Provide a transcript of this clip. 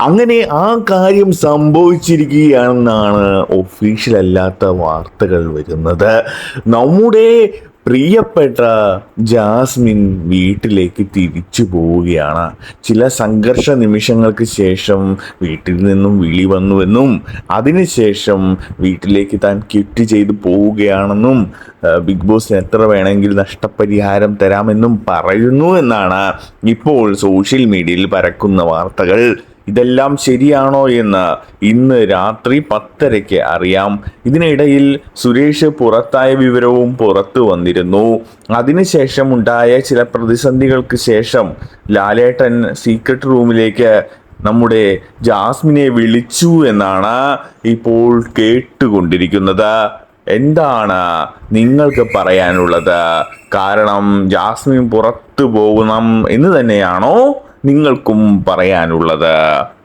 അങ്ങനെ ആ കാര്യം സംഭവിച്ചിരിക്കുകയാണെന്നാണ് ഒഫീഷ്യൽ അല്ലാത്ത വാർത്തകൾ വരുന്നത്. നമ്മുടെ പ്രിയപ്പെട്ട ജാസ്മിൻ വീട്ടിലേക്ക് തിരിച്ചു പോവുകയാണ്. ചില സംഘർഷ നിമിഷങ്ങൾക്ക് ശേഷം വീട്ടിൽ നിന്നും വിളി വന്നുവെന്നും അതിനുശേഷം വീട്ടിലേക്ക് താൻ ക്വിറ്റ് ചെയ്തു പോവുകയാണെന്നും ബിഗ് ബോസിന് എത്ര വേണമെങ്കിൽ നഷ്ടപരിഹാരം തരാമെന്നും പറയുന്നു എന്നാണ് ഇപ്പോൾ സോഷ്യൽ മീഡിയയിൽ പരക്കുന്ന വാർത്തകൾ. ഇതെല്ലാം ശരിയാണോ എന്ന് ഇന്ന് രാത്രി പത്തരയ്ക്ക് അറിയാം. ഇതിനിടയിൽ സുരേഷ് പുറത്തായ വിവരവും പുറത്തു വന്നിരുന്നു. അതിനുശേഷം ഉണ്ടായ ചില പ്രതിസന്ധികൾക്ക് ശേഷം ലാലേട്ടൻ സീക്രട്ട് റൂമിലേക്ക് നമ്മുടെ ജാസ്മിനെ വിളിച്ചു എന്നാണ് ഇപ്പോൾ കേട്ടുകൊണ്ടിരിക്കുന്നത്. എന്താണ് നിങ്ങൾക്ക് പറയാനുള്ളത്? കാരണം ജാസ്മിൻ പുറത്തു പോകണം എന്ന് തന്നെയാണോ? നിങ്ങൾക്കും പറയാനുള്ളത്.